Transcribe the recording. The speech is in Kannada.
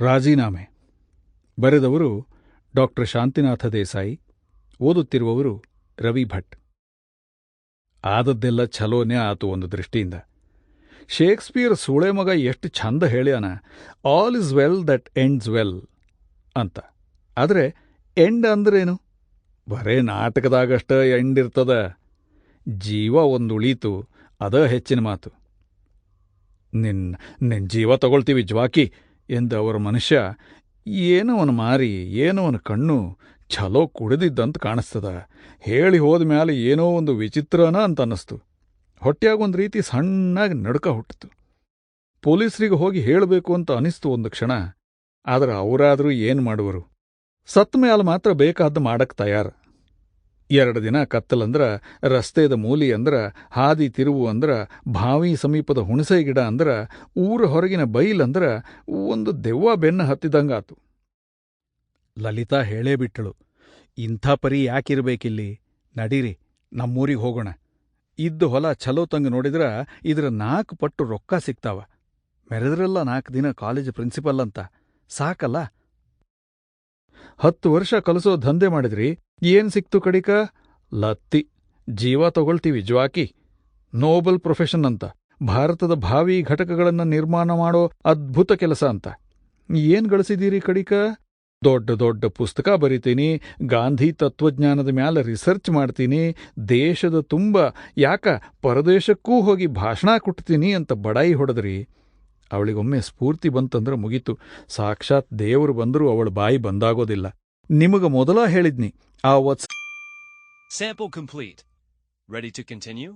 ರಾಜೀನಾಮೆ. ಬರೆದವರು ಡಾಕ್ಟರ್ ಶಾಂತಿನಾಥ ದೇಸಾಯಿ, ಓದುತ್ತಿರುವವರು ರವಿ ಭಟ್. ಆದದ್ದೆಲ್ಲ ಛಲೋನೇ ಆತು ಒಂದು ದೃಷ್ಟಿಯಿಂದ. ಶೇಕ್ಸ್ಪಿಯರ್ ಸೂಳೆ ಮಗ ಎಷ್ಟು ಚಂದ ಹೇಳ್ಯಾನ all is well that ends well ಅಂತ. ಆದರೆ ಎಂಡ್ ಅಂದ್ರೇನು? ಬರೇ ನಾಟಕದಾಗಷ್ಟ ಎಂಡ್ ಇರ್ತದ. ಜೀವ ಒಂದು ಉಳೀತು ಅದ ಹೆಚ್ಚಿನ ಮಾತು. ನಿನ್ ನಿನ್ ಜೀವ ತಗೊಳ್ತೀವಿ ಜ್ವಾಕಿ. ಎಂದ ಅವರ ಮನುಷ್ಯ, ಏನವನ ಮಾರಿ, ಏನವನ ಕಣ್ಣು, ಛಲೋ ಕುಡಿದಿದ್ದಂತ ಕಾಣಿಸ್ತದ. ಹೇಳಿ ಹೋದ ಮ್ಯಾಲೆ ಏನೋ ಒಂದು ವಿಚಿತ್ರನ ಅಂತ ಅನ್ನಿಸ್ತು. ಹೊಟ್ಟೆಯಾಗ ಒಂದು ರೀತಿ ಸಣ್ಣಾಗಿ ನಡ್ಕ ಹುಟ್ಟಿತು. ಪೊಲೀಸರಿಗೆ ಹೋಗಿ ಹೇಳಬೇಕು ಅಂತ ಅನಿಸ್ತು ಒಂದು ಕ್ಷಣ. ಆದರೆ ಅವರಾದರೂ ಏನು ಮಾಡುವರು? ಸತ್ತ ಮ್ಯಾಲ ಮಾತ್ರ ಬೇಕಾದ ಮಾಡಕ್ಕೆ ತಯಾರ. ಎರಡು ದಿನ ಕತ್ತಲಂದ್ರ ರಸ್ತೆದ ಮೂಲಿ ಅಂದ್ರ, ಹಾದಿ ತಿರುವು ಅಂದ್ರ ಭಾವಿ ಸಮೀಪದ ಹುಣಸೆ ಗಿಡ ಅಂದ್ರ, ಊರ ಹೊರಗಿನ ಬೈಲಂದ್ರ ಒಂದು ದೆವ್ವ ಬೆನ್ನ ಹತ್ತಿದಂಗಾತು ಲಲಿತಾ ಹೇಳೇ ಬಿಟ್ಟಳು, ಇಂಥ ಪರಿ ಯಾಕಿರ್ಬೇಕಿಲ್ಲಿ? ನಡೀರಿ, ನಮ್ಮೂರಿಗೆ ಹೋಗೋಣ. ಇದ್ದ ಹೊಲ ಛಲೋ ತಂಗ ನೋಡಿದ್ರ, ಇದ್ರ ನಾಲ್ಕು ಪಟ್ಟು ರೊಕ್ಕ ಸಿಗ್ತಾವ. ಮೆರೆದ್ರಲ್ಲ ನಾಲ್ಕು ದಿನ ಕಾಲೇಜ್ ಪ್ರಿನ್ಸಿಪಲ್ ಅಂತ. ಸಾಕಲ್ಲ? ಹತ್ತು ವರ್ಷ ಕಲಿಸೋ ದಂಧೆ ಮಾಡಿದ್ರಿ ಏನ್ ಸಿಕ್ತು ಕಡಿಕ? ಲತ್ತಿ. ಜೀವ ತಗೊಳ್ತೀವಿ, ಜ್ವಾಕಿ. ನೋಬಲ್ ಪ್ರೊಫೆಷನ್ ಅಂತ. ಭಾರತದ ಭಾವಿ ಘಟಕಗಳನ್ನ ನಿರ್ಮಾಣ ಮಾಡೋ ಅದ್ಭುತ ಕೆಲಸ ಅಂತ. ಏನ್ ಗಳಿಸಿದೀರಿ ಕಡಿಕ? ದೊಡ್ಡ ದೊಡ್ಡ ಪುಸ್ತಕ ಬರಿತೀನಿ, ಗಾಂಧಿ ತತ್ವಜ್ಞಾನದ ಮ್ಯಾಲ ರಿಸರ್ಚ್ ಮಾಡ್ತೀನಿ, ದೇಶದ ತುಂಬ, ಯಾಕ ಪರದೇಶಕ್ಕೂ ಹೋಗಿ ಭಾಷಣ ಕೊಡ್ತೀನಿ ಅಂತ ಬಡಾಯಿ ಹೊಡೆದ್ರಿ. ಅವಳಿಗೊಮ್ಮೆ ಸ್ಫೂರ್ತಿ ಬಂತಂದ್ರೆ ಮುಗೀತು. ಸಾಕ್ಷಾತ್ ದೇವರು ಬಂದರೂ ಅವಳ ಬಾಯಿ ಬಂದಾಗೋದಿಲ್ಲ. ನಿಮಗ ಮೊದಲ ಹೇಳಿದ್ನಿ ಆ ವತ್ಸ Sample complete. Ready to continue?